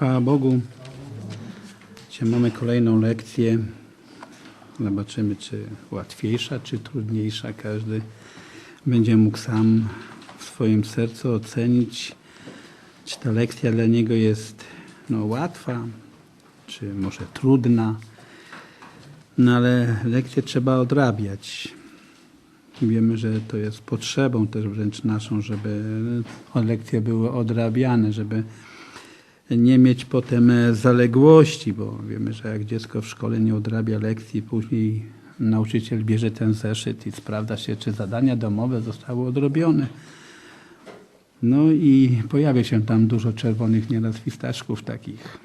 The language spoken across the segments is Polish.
Chwała Bogu. Dzisiaj mamy kolejną lekcję. Zobaczymy, czy łatwiejsza, czy trudniejsza. Każdy będzie mógł sam w swoim sercu ocenić, czy ta lekcja dla niego jest no, łatwa, czy może trudna. No ale lekcję trzeba odrabiać. Wiemy, że to jest potrzebą też wręcz naszą, żeby lekcje były odrabiane, żeby nie mieć potem zaległości, bo wiemy, że jak dziecko w szkole nie odrabia lekcji, później nauczyciel bierze ten zeszyt i sprawdza się, czy zadania domowe zostały odrobione. No i pojawia się tam dużo czerwonych nieraz fistaszków takich,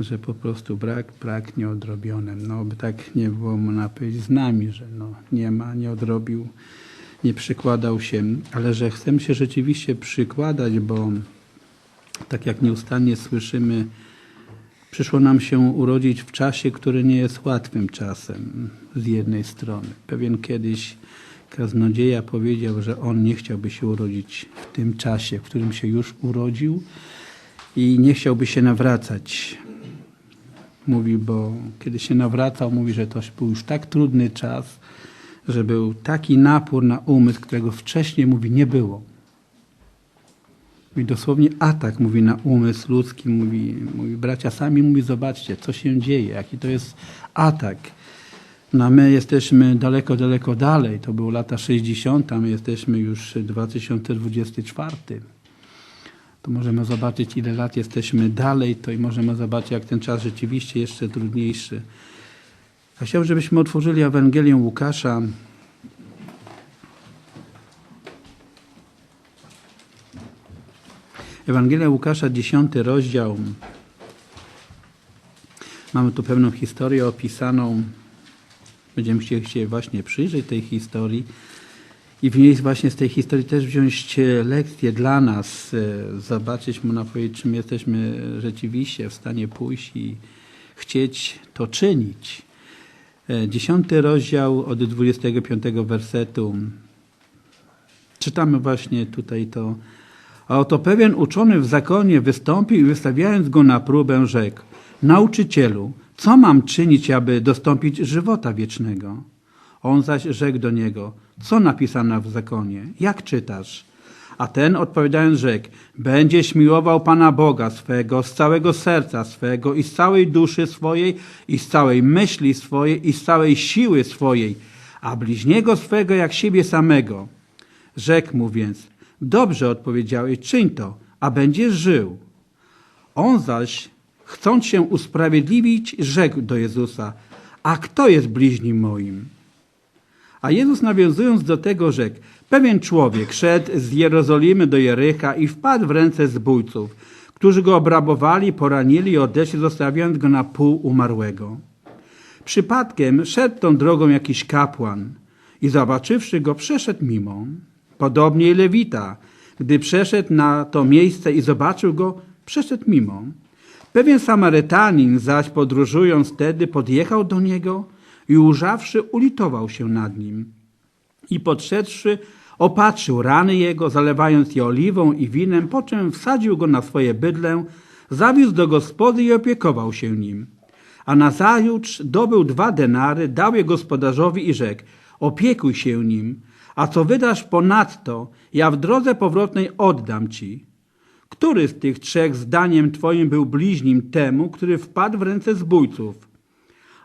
że po prostu brak, brak nieodrobione. No by tak nie było, można powiedzieć, z nami, że no, nie ma, nie odrobił, nie przykładał się, ale że chcemy się rzeczywiście przykładać, bo tak jak nieustannie słyszymy, przyszło nam się urodzić w czasie, który nie jest łatwym czasem z jednej strony. Pewien kiedyś kaznodzieja powiedział, że on nie chciałby się urodzić w tym czasie, w którym się już urodził i nie chciałby się nawracać. Mówi, bo kiedy się nawracał, mówi, że to był już tak trudny czas, że był taki napór na umysł, którego wcześniej, mówi, nie było. Mówi dosłownie atak, mówi na umysł ludzki, mówi, mówi bracia sami, mówi zobaczcie, co się dzieje, jaki to jest atak. No my jesteśmy daleko, daleko dalej, to były lata 60., a my jesteśmy już 2024. To możemy zobaczyć, ile lat jesteśmy dalej, to i możemy zobaczyć, jak ten czas rzeczywiście jeszcze trudniejszy. A chciałbym, żebyśmy otworzyli Ewangelię Łukasza, Ewangelia Łukasza, 10 rozdział. Mamy tu pewną historię opisaną. Będziemy się chcieli właśnie przyjrzeć tej historii i w niej właśnie z tej historii też wziąć lekcję dla nas, zobaczyć, można powiedzieć, czym jesteśmy rzeczywiście w stanie pójść i chcieć to czynić. Dziesiąty rozdział od 25 wersetu. Czytamy właśnie tutaj to a oto pewien uczony w zakonie wystąpił i wystawiając go na próbę rzekł, nauczycielu, co mam czynić, aby dostąpić żywota wiecznego? On zaś rzekł do niego, co napisano w zakonie? Jak czytasz? A ten odpowiadając rzekł, będziesz miłował Pana Boga swego z całego serca swego i z całej duszy swojej i z całej myśli swojej i z całej siły swojej, a bliźniego swego jak siebie samego. Rzekł mu więc, Dobrze odpowiedziałeś, czyń to, a będziesz żył. On zaś, chcąc się usprawiedliwić, rzekł do Jezusa, a kto jest bliźnim moim? A Jezus nawiązując do tego rzekł, pewien człowiek szedł z Jerozolimy do Jerycha i wpadł w ręce zbójców, którzy go obrabowali, poranili i odeszli, zostawiając go na pół umarłego. Przypadkiem szedł tą drogą jakiś kapłan i zobaczywszy go, przeszedł mimo. Podobnie i Lewita, gdy przeszedł na to miejsce i zobaczył go, przeszedł mimo. Pewien Samarytanin zaś podróżując wtedy podjechał do niego i ujrzawszy ulitował się nad nim. I podszedłszy opatrzył rany jego, zalewając je oliwą i winem, po czym wsadził go na swoje bydlę, zawiózł do gospody i opiekował się nim. A nazajutrz dobył dwa denary, dał je gospodarzowi i rzekł, opiekuj się nim, a co wydasz ponadto, ja w drodze powrotnej oddam ci. Który z tych trzech zdaniem twoim był bliźnim temu, który wpadł w ręce zbójców?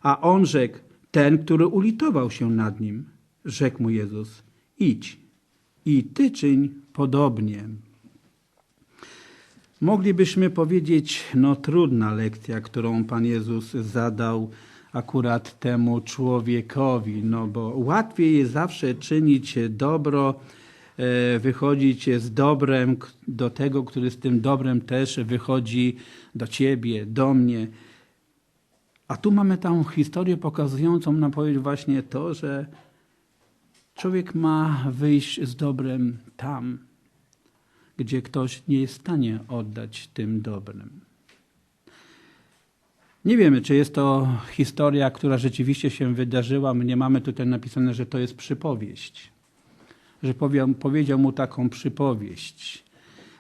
A on rzekł, ten, który ulitował się nad nim. Rzekł mu Jezus, idź i ty czyń podobnie. Moglibyśmy powiedzieć, no trudna lekcja, którą Pan Jezus zadał akurat temu człowiekowi, no bo łatwiej jest zawsze czynić dobro, wychodzić z dobrem do tego, który z tym dobrem też wychodzi do ciebie, do mnie. A tu mamy tą historię pokazującą nam powiedzieć właśnie to, że człowiek ma wyjść z dobrem tam, gdzie ktoś nie jest w stanie oddać tym dobrem. Nie wiemy, czy jest to historia, która rzeczywiście się wydarzyła. My nie mamy tutaj napisane, że to jest przypowieść. Że powiedział mu taką przypowieść.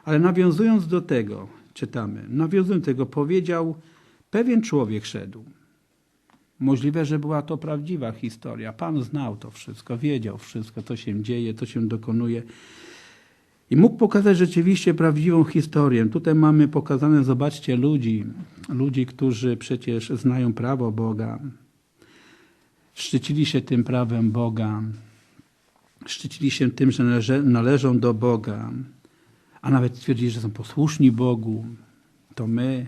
Ale nawiązując do tego, czytamy. Nawiązując do tego, powiedział, pewien człowiek szedł. Możliwe, że była to prawdziwa historia. Pan znał to wszystko, wiedział wszystko, co się dzieje, co się dokonuje. I mógł pokazać rzeczywiście prawdziwą historię. Tutaj mamy pokazane, zobaczcie, ludzi, ludzi, którzy przecież znają prawo Boga, szczycili się tym prawem Boga, szczycili się tym, że należą do Boga, a nawet twierdzili, że są posłuszni Bogu. To my,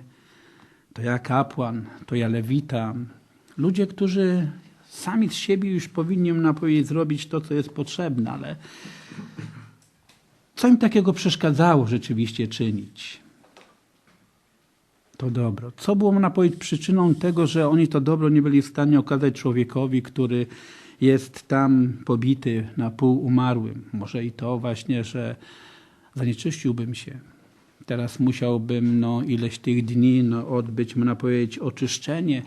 to ja kapłan, to ja lewita. Ludzie, którzy sami z siebie już powinni nam powiedzieć, zrobić to, co jest potrzebne, ale co im takiego przeszkadzało rzeczywiście czynić? To dobro. Co było powiedzieć przyczyną tego, że oni to dobro nie byli w stanie okazać człowiekowi, który jest tam pobity na pół umarłym? Może i to właśnie, że zanieczyściłbym się. Teraz musiałbym no, ileś tych dni no, odbyć, można powiedzieć, oczyszczenie,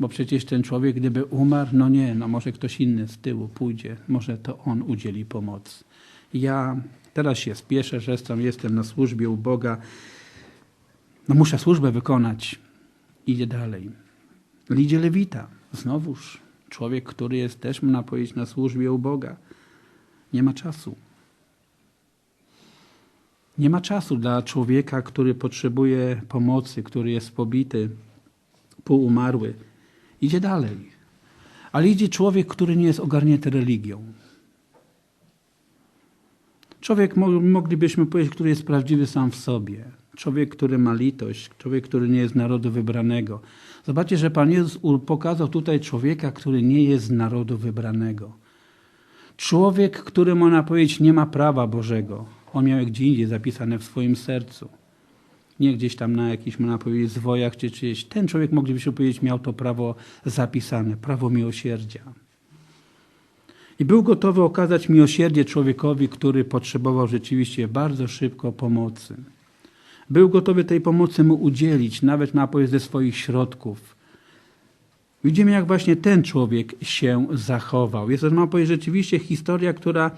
bo przecież ten człowiek, gdyby umarł, no nie, no może ktoś inny z tyłu pójdzie, może to on udzieli pomocy. Ja teraz się spieszę, że jestem, na służbie u Boga, no muszę służbę wykonać. Idzie dalej. Idzie Lewita. Znowuż człowiek, który jest też, można powiedzieć, na służbie u Boga. Nie ma czasu. Nie ma czasu dla człowieka, który potrzebuje pomocy, który jest pobity, półumarły. Idzie dalej. Ale idzie człowiek, który nie jest ogarnięty religią. Człowiek, moglibyśmy powiedzieć, który jest prawdziwy sam w sobie. Człowiek, który ma litość, człowiek, który nie jest narodu wybranego. Zobaczcie, że Pan Jezus pokazał tutaj człowieka, który nie jest narodu wybranego. Człowiek, który, można powiedzieć, nie ma prawa Bożego. On miał gdzie indziej zapisane w swoim sercu. Nie gdzieś tam na jakichś, można powiedzieć, zwojach czy czyjeś. Ten człowiek, moglibyśmy powiedzieć, miał to prawo zapisane, prawo miłosierdzia. I był gotowy okazać miłosierdzie człowiekowi, który potrzebował rzeczywiście bardzo szybko pomocy. Był gotowy tej pomocy mu udzielić, nawet na powiedz ze swoich środków. Widzimy, jak właśnie ten człowiek się zachował. Jest to, można powiedzieć, rzeczywiście historia, która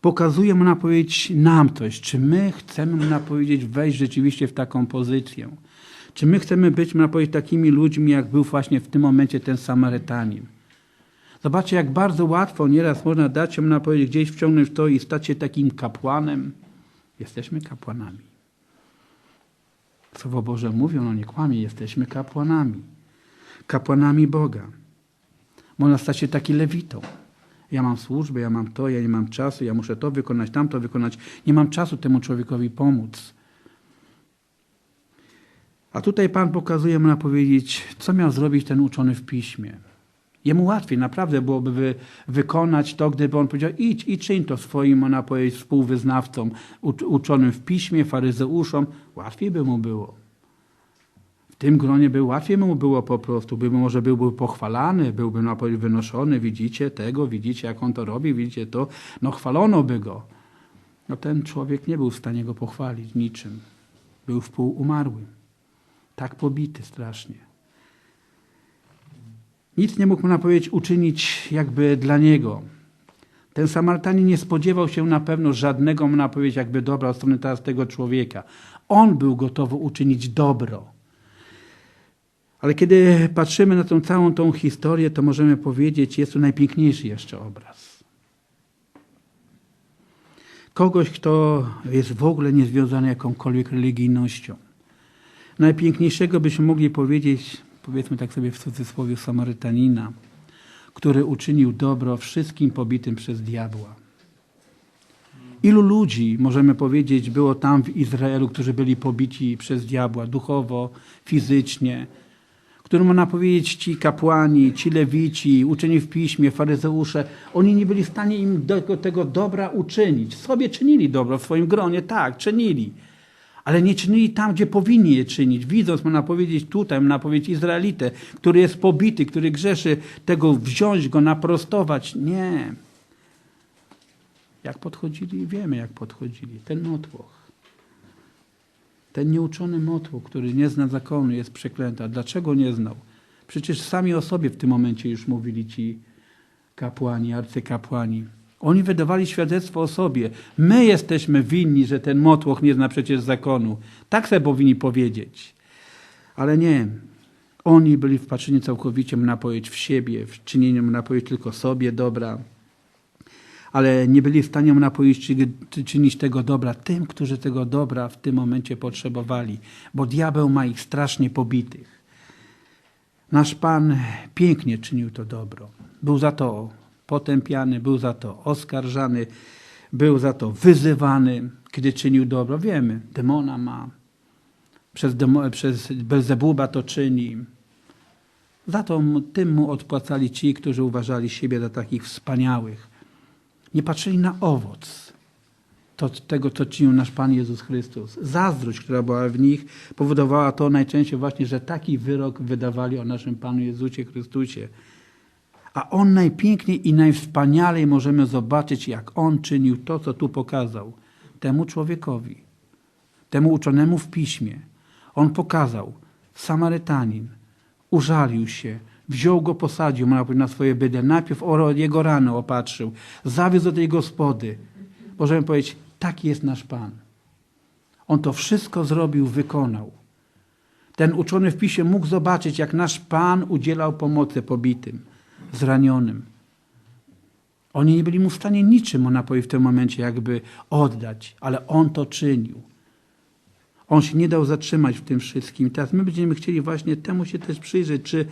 pokazuje, można powiedzieć, nam coś. Czy my chcemy, można powiedzieć, wejść rzeczywiście w taką pozycję? Czy my chcemy być, można powiedzieć, takimi ludźmi, jak był właśnie w tym momencie ten Samarytanin? Zobaczcie, jak bardzo łatwo nieraz można dać się, można powiedzieć, gdzieś wciągnąć w to i stać się takim kapłanem. Jesteśmy kapłanami. Słowo Boże mówią, no nie kłamie, jesteśmy kapłanami. Kapłanami Boga. Można stać się taki lewitą. Ja mam służbę, ja mam to, ja nie mam czasu, ja muszę to wykonać, tamto wykonać. Nie mam czasu temu człowiekowi pomóc. A tutaj Pan pokazuje, można powiedzieć, co miał zrobić ten uczony w piśmie. Jemu łatwiej naprawdę byłoby wy, wykonać to, gdyby on powiedział, idź i czyń to swoim, ona powiedzieć, współwyznawcom, uczonym w piśmie, faryzeuszom. Łatwiej by mu było. W tym gronie by łatwiej mu było po prostu, by może byłby pochwalany, byłby na powiedzieć, wynoszony, widzicie tego, widzicie jak on to robi, widzicie to, no chwalono by go. No ten człowiek nie był w stanie go pochwalić niczym. Był wpół umarły. Tak pobity strasznie. Nic nie mógł, można powiedzieć, uczynić jakby dla niego. Ten Samarytanin nie spodziewał się na pewno żadnego, można powiedzieć, jakby dobra od strony teraz tego człowieka. On był gotowy uczynić dobro. Ale kiedy patrzymy na tą całą tą historię, to możemy powiedzieć, jest to najpiękniejszy jeszcze obraz. Kogoś, kto jest w ogóle niezwiązany jakąkolwiek religijnością. Najpiękniejszego byśmy mogli powiedzieć, powiedzmy tak sobie w cudzysłowie, Samarytanina, który uczynił dobro wszystkim pobitym przez diabła. Ilu ludzi, możemy powiedzieć, było tam w Izraelu, którzy byli pobici przez diabła duchowo, fizycznie, którym można powiedzieć ci kapłani, ci lewici, uczeni w piśmie, faryzeusze, oni nie byli w stanie im tego, tego dobra uczynić. Sobie czynili dobro w swoim gronie, tak, czynili ale nie czynili tam, gdzie powinni je czynić. Widząc, można powiedzieć tutaj, można powiedzieć Izraelitę, który jest pobity, który grzeszy, tego wziąć go, naprostować. Nie. Jak podchodzili, wiemy jak podchodzili. Ten motłoch. Ten nieuczony motłoch, który nie zna zakonu, jest przeklęty. A dlaczego nie znał? Przecież sami o sobie w tym momencie już mówili ci kapłani, arcykapłani. Oni wydawali świadectwo o sobie. My jesteśmy winni, że ten motłoch nie zna przecież zakonu. Tak sobie powinni powiedzieć. Ale nie. Oni byli wpatrzeni całkowicie napoić w siebie, w czynieniu napoić tylko sobie dobra. Ale nie byli w stanie napoić, czy- czynić tego dobra tym, którzy tego dobra w tym momencie potrzebowali. Bo diabeł ma ich strasznie pobitych. Nasz Pan pięknie czynił to dobro. Był za to potępiany, był za to oskarżany, był za to wyzywany, kiedy czynił dobro. Wiemy, demona ma, przez, demo, przez Belzebuba to czyni. Za to tym mu odpłacali ci, którzy uważali siebie za takich wspaniałych. Nie patrzyli na owoc to, tego, co czynił nasz Pan Jezus Chrystus. Zazdrość, która była w nich, powodowała to najczęściej właśnie, że taki wyrok wydawali o naszym Panu Jezusie Chrystusie. A On najpiękniej i najwspanialej możemy zobaczyć, jak On czynił to, co tu pokazał temu człowiekowi, temu uczonemu w piśmie. On pokazał, Samarytanin użalił się, wziął go, posadził na- swoje bydle. Najpierw jego rano opatrzył, zawiózł do tej gospody. Możemy powiedzieć, taki jest nasz Pan. On to wszystko zrobił, wykonał. Ten uczony w pisie mógł zobaczyć, jak nasz Pan udzielał pomocy pobitym, zranionym. Oni nie byli mu w stanie niczym mu napoi w tym momencie jakby oddać, ale on to czynił. On się nie dał zatrzymać w tym wszystkim. Teraz my będziemy chcieli właśnie temu się też przyjrzeć, czy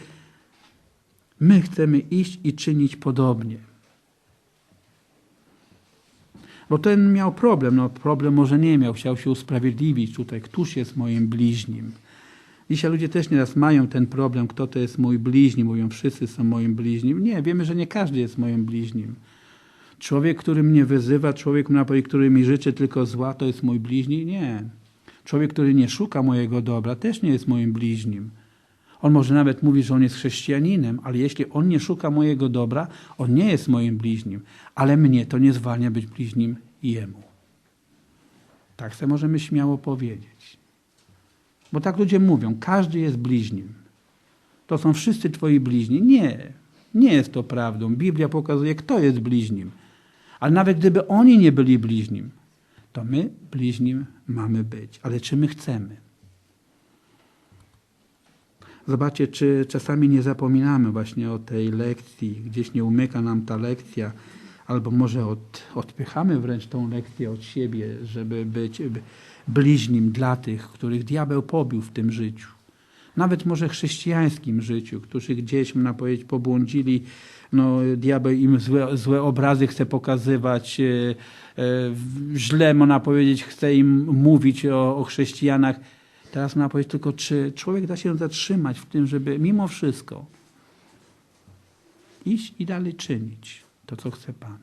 my chcemy iść i czynić podobnie. Bo ten miał problem, no problem może nie miał, chciał się usprawiedliwić tutaj, któż jest moim bliźnim. Dzisiaj ludzie też nieraz mają ten problem, kto to jest mój bliźni, mówią wszyscy są moim bliźnim. Nie, wiemy, że nie każdy jest moim bliźnim. Człowiek, który mnie wyzywa, człowiek, który mi życzy tylko zła, to jest mój bliźni? Nie. Człowiek, który nie szuka mojego dobra, też nie jest moim bliźnim. On może nawet mówi, że on jest chrześcijaninem, ale jeśli on nie szuka mojego dobra, on nie jest moim bliźnim. Ale mnie to nie zwalnia być bliźnim jemu. Tak sobie możemy śmiało powiedzieć. Bo tak ludzie mówią, każdy jest bliźnim. To są wszyscy twoi bliźni. Nie, nie jest to prawdą. Biblia pokazuje, kto jest bliźnim. Ale nawet gdyby oni nie byli bliźnim, to my bliźnim mamy być. Ale czy my chcemy? Zobaczcie, czy czasami nie zapominamy właśnie o tej lekcji, gdzieś nie umyka nam ta lekcja, albo może od, odpychamy wręcz tą lekcję od siebie, żeby być bliźnim dla tych, których diabeł pobił w tym życiu. Nawet może chrześcijańskim życiu, którzy gdzieś, można powiedzieć, pobłądzili, no, diabeł im złe, złe obrazy chce pokazywać, e, e, źle, można powiedzieć, chce im mówić o, o chrześcijanach. Teraz można powiedzieć tylko, czy człowiek da się zatrzymać w tym, żeby mimo wszystko iść i dalej czynić to, co chce Pan.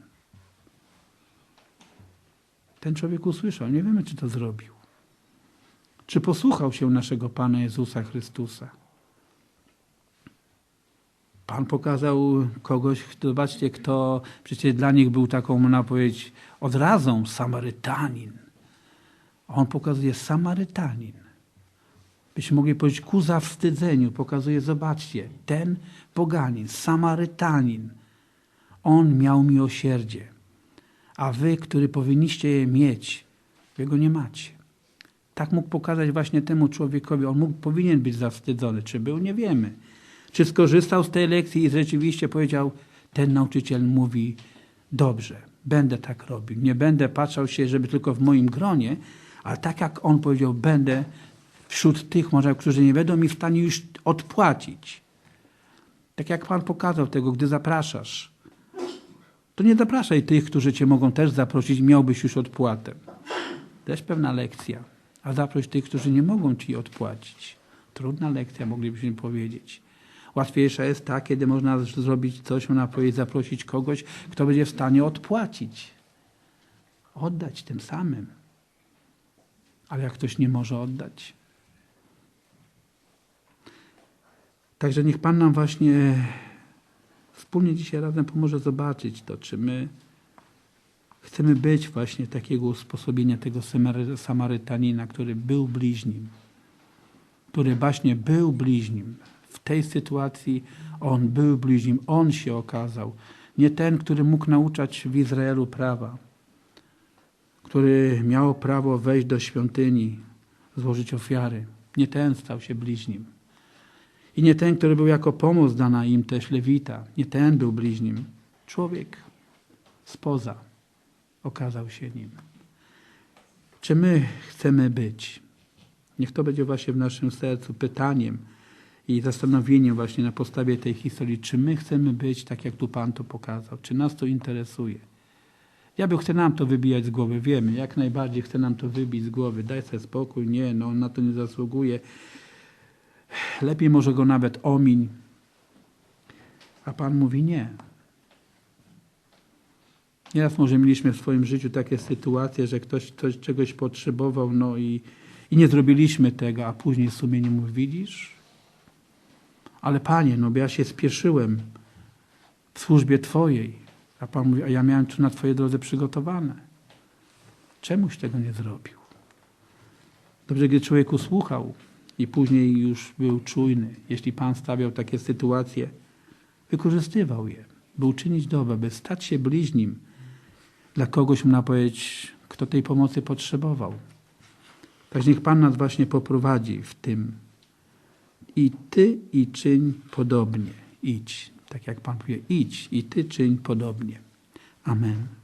Ten człowiek usłyszał, nie wiemy, czy to zrobił. Czy posłuchał się naszego Pana Jezusa Chrystusa? Pan pokazał kogoś, zobaczcie, kto przecież dla nich był taką, można powiedzieć, odrazą, Samarytanin. On pokazuje Samarytanin. Byśmy mogli powiedzieć ku zawstydzeniu, pokazuje, zobaczcie, ten poganin, Samarytanin, on miał miłosierdzie, a wy, który powinniście je mieć, wy go nie macie. Tak mógł pokazać właśnie temu człowiekowi. On mógł, powinien być zawstydzony. Czy był? Nie wiemy. Czy skorzystał z tej lekcji i rzeczywiście powiedział, ten nauczyciel mówi, dobrze, będę tak robił. Nie będę patrzał się, żeby tylko w moim gronie, ale tak jak on powiedział, będę wśród tych może, którzy nie będą mi w stanie już odpłacić. Tak jak Pan pokazał tego, gdy zapraszasz, to nie zapraszaj tych, którzy Cię mogą też zaprosić, miałbyś już odpłatę. Też pewna lekcja. A zaproś tych, którzy nie mogą Ci odpłacić. Trudna lekcja, moglibyśmy powiedzieć. Łatwiejsza jest ta, kiedy można zrobić coś, można powiedzieć, zaprosić kogoś, kto będzie w stanie odpłacić. Oddać tym samym. Ale jak ktoś nie może oddać, Także niech Pan nam właśnie wspólnie dzisiaj razem pomoże zobaczyć to, czy my chcemy być właśnie takiego usposobienia tego Samarytanina, który był bliźnim, który właśnie był bliźnim. W tej sytuacji on był bliźnim, on się okazał Nie ten, który mógł nauczać w Izraelu prawa, który miał prawo wejść do świątyni, złożyć ofiary. Nie ten stał się bliźnim. I nie ten, który był jako pomoc dana im też Lewita. Nie ten był bliźnim. Człowiek spoza okazał się nim. Czy my chcemy być? Niech to będzie właśnie w naszym sercu pytaniem i zastanowieniem właśnie na podstawie tej historii, czy my chcemy być tak, jak tu Pan to pokazał, czy nas to interesuje. Diabeł chce nam to wybijać z głowy, wiemy, jak najbardziej chce nam to wybić z głowy. Daj sobie spokój, nie, no on na to nie zasługuje. Lepiej może go nawet omiń. A Pan mówi nie. Nieraz może mieliśmy w swoim życiu takie sytuacje, że ktoś coś, czegoś potrzebował, no i, i nie zrobiliśmy tego, a później sumienie mówi, widzisz? Ale Panie, no bo ja się spieszyłem w służbie Twojej. A Pan mówi, a ja miałem tu na Twojej drodze przygotowane. Czemuś tego nie zrobił? Dobrze, gdy człowiek usłuchał i później już był czujny, jeśli Pan stawiał takie sytuacje, wykorzystywał je, by uczynić dobre, by stać się bliźnim dla kogoś, można powiedzieć, kto tej pomocy potrzebował. Tak niech Pan nas właśnie poprowadzi w tym. I Ty i czyń podobnie. Idź. Tak jak Pan powie, idź i Ty czyń podobnie. Amen.